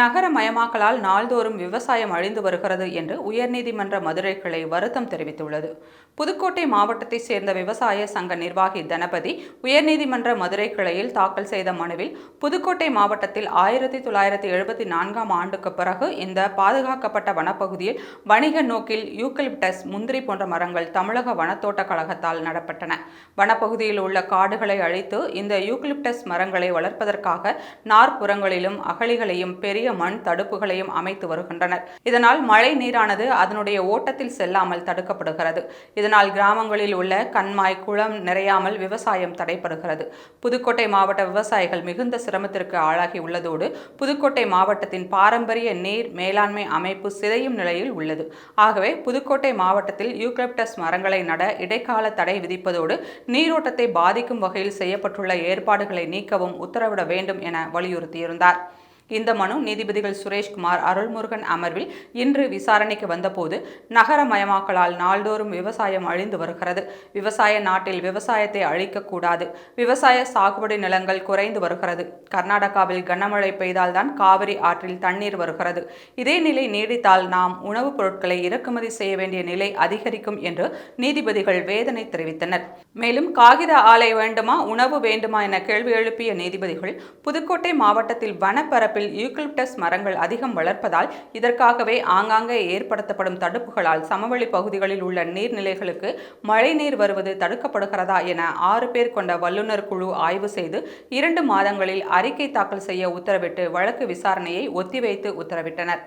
நகரமயமாக்கலால் நாள்தோறும் விவசாயம் அழிந்து வருகிறது என்று உயர்நீதிமன்ற மதுரை கிளை வருத்தம் தெரிவித்துள்ளது. புதுக்கோட்டை மாவட்டத்தைச் சேர்ந்த விவசாய சங்க நிர்வாகி தனபதி உயர்நீதிமன்ற மதுரை கிளையில் தாக்கல் செய்த மனுவில் புதுக்கோட்டை மாவட்டத்தில் ஆயிரத்தி தொள்ளாயிரத்தி எழுபத்தி நான்காம் ஆண்டுக்கு பிறகு இந்த பாதுகாக்கப்பட்ட வனப்பகுதியில் வணிக நோக்கில் யூக்கலிப்டஸ் முந்திரி போன்ற மரங்கள் தமிழக வனத்தோட்ட கழகத்தால் நடப்பட்டன. வனப்பகுதியில் உள்ள காடுகளை அழித்து இந்த யூக்கலிப்டஸ் மரங்களை வளர்ப்பதற்காக நாற்புறங்களிலும் அகழிகளையும் பெரிய மண் தடுப்புகளையும் அமைத்து வருகின்றனர். இதனால் மழை நீரானது அதனுடைய ஓட்டத்தில் செல்லாமல் தடுக்கப்படுகிறது. இதனால் கிராமங்களில் உள்ள கண்மாய் குளம் நிறையாமல் விவசாயம் தடைப்படுகிறது புதுக்கோட்டை மாவட்ட விவசாயிகள் மிகுந்த சிரமத்திற்கு ஆளாகி உள்ளதோடு புதுக்கோட்டை மாவட்டத்தின் பாரம்பரிய நீர் மேலாண்மை அமைப்பு சிதையும் நிலையில் உள்ளது. ஆகவே புதுக்கோட்டை மாவட்டத்தில் யூக்ரிப்டஸ் மரங்களை நட இடைக்கால தடை விதிப்பதோடு நீரோட்டத்தை பாதிக்கும் வகையில் செய்யப்பட்டுள்ள ஏற்பாடுகளை நீக்கவும் உத்தரவிட வேண்டும் என வலியுறுத்தியிருந்தார். இந்த மனு நீதிபதிகள் சுரேஷ்குமார் அருள்முருகன் அமர்வில் இன்று விசாரணைக்கு வந்தபோது நகரமயமாக்கலால் நாள்தோறும் விவசாயம் அழிந்து வருகிறது. விவசாய நாட்டில் விவசாயத்தை அழிக்கக்கூடாது. விவசாய சாகுபடி நிலங்கள் குறைந்து வருகிறது. கர்நாடகாவில் கனமழை பெய்தால்தான் காவிரி ஆற்றில் தண்ணீர் வருகிறது. இதே நிலை நீடித்தால் நாம் உணவுப் பொருட்களை இறக்குமதி செய்ய வேண்டிய நிலை அதிகரிக்கும் என்று நீதிபதிகள் வேதனை தெரிவித்தனர். மேலும் காகித ஆலை வேண்டுமா உணவு வேண்டுமா என கேள்வி எழுப்பிய நீதிபதிகள் புதுக்கோட்டை மாவட்டத்தில் வனப்பரப்பில் யூக்கலிப்டஸ் மரங்கள் அதிகம் வளர்ப்பதால் இதற்காகவே ஆங்காங்கே ஏற்படுத்தப்படும் தடுப்புகளால் சமவெளி பகுதிகளில் உள்ள நீர்நிலைகளுக்கு மழைநீர் வருவது தடுக்கப்படுகிறதா என ஆறு பேர் கொண்ட வல்லுநர் குழு ஆய்வு செய்து இரண்டு மாதங்களில் அறிக்கை தாக்கல் செய்ய உத்தரவிட்டு வழக்கு விசாரணையை ஒத்திவைத்து உத்தரவிட்டனர்.